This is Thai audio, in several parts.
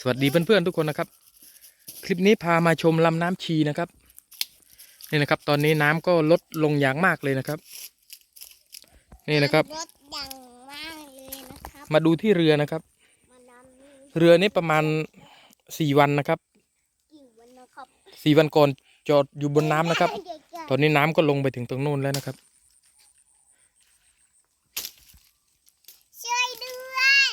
สวัสดีเพื่อนๆทุกคนนะครับ คลิปนี้พามาชมลำน้ำชีนะครับ นี่นะครับ ตอนนี้น้ำก็ลดลงอย่างมากเลยนะครับ นี่นะครับ รถดังมากเลยนะครับมาดูที่เรือนะครับ มาดามนี่เรือนี้ประมาณสี่วันนะครับกี่วันนะครับสี่วันก่อนจอดอยู่บนน้ำนะครับเดี๋ยวจะตอนนี้น้ำก็ลงไปถึงตรงโน้นแล้วนะครับ ช่วยด้วย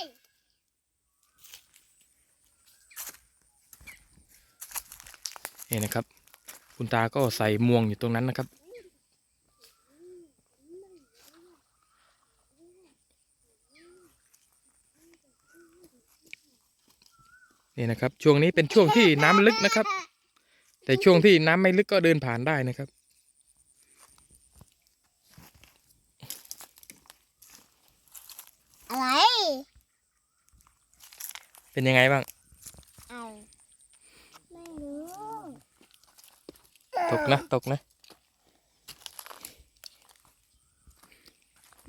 นี่นะครับ คุณตาก็ใส่หมวงอยู่ตรงนั้นนะครับ นี่นะครับ ช่วงนี้เป็นช่วงที่น้ำลึกนะครับ แต่ช่วงที่น้ำไม่ลึกก็เดินผ่านได้นะครับอะไร เป็นยังไงบ้าง เอา ไม่รู้ ตกนะ ตกนะ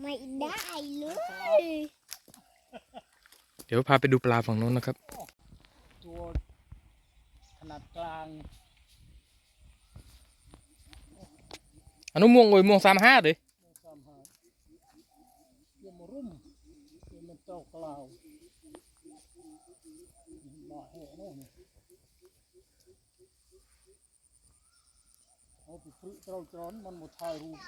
ไม่ได้เลย เดี๋ยวพาไปดูปลาฝั่งโน้นนะครับ ตัวขนาดกลางอนุม่วงโอยม่วงสามห้าเลยสามหาเยี่ยมรุ่มเยี่ยมเจ้ากล่าวมาเหโน่นเอาไปฟรึเจ้าจอนมั นหมดถ่ายรูป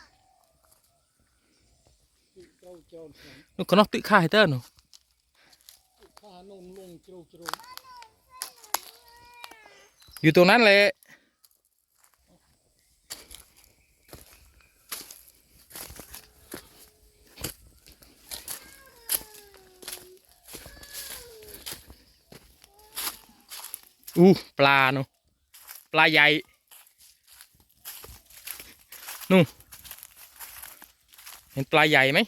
ฟรึเจ้าจอนผมนุก็นอกติค่าให้เตอร์หนูข้านุ่มลงเจ้าเจ้าอยู่ตรงนั้นแหละอู้ปลาหนูปลาใหญ่ นู่นเห็นปลาใหญ่ไหม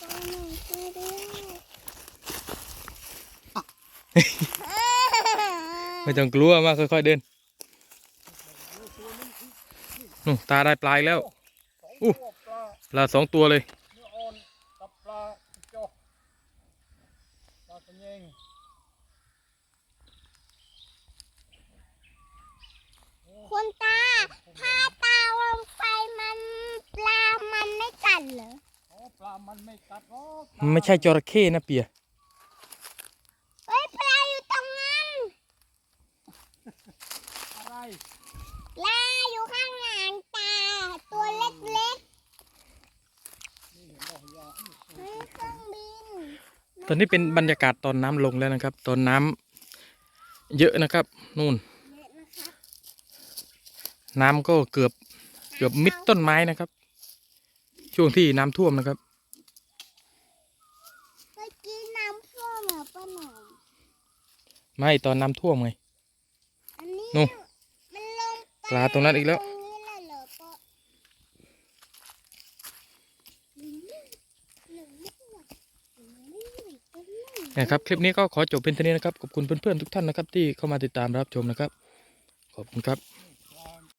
ตัวหนึ่งช่วยด้วยไม่ต้องกลัวมาค่อยๆเดินนู่นตาได้ปลาอีกแล้วอู้ตัวปลาปลาสองตัวเลยเนื้ออ่อนกับปลาจอกปลากระเยง คุณตา ถ้าตาลงไปมันปลา มันไม่กัดเหรออ๋อปลา มันไม่กัดหรอกมันไม่ใช่จระเข้นะเปีย เฮ้ยปลาอยู่ตรงนั้นอะไร ปลาอยู่ข้างหลังตา ตัวเล็กนี่เห็นดอกยาๆเฮ้ยเครื่องบินตอนนี้เป็นบรรยากาศตอนน้ำลงแล้วนะครับ ตอนน้ำเยอะนะครับ นู่น เยอะนะครับ น้ำก็เกือบเกือบมิดต้นไม้นะครับ ช่วงที่น้ำท่วมนะครับเมื่อกี้น้ำท่วมเหรอป้าหนอมไม่ตอนน้ำท่วมไงอันนี้นู่นมันลงไปปลาตรงนั้นอีกแล้ว ตรงนี้เลยเหรอป้าหนึ่งหนึ่งไม่ไหวหนึ่งไม่ไหวก็ไม่ นะครับ คลิปนี้ก็ขอจบเป็นเท่านี้นะครับ ขอบคุณเพื่อนๆทุกท่านนะครับ ที่เข้ามาติดตามรับชมนะครับ ขอบคุณครับ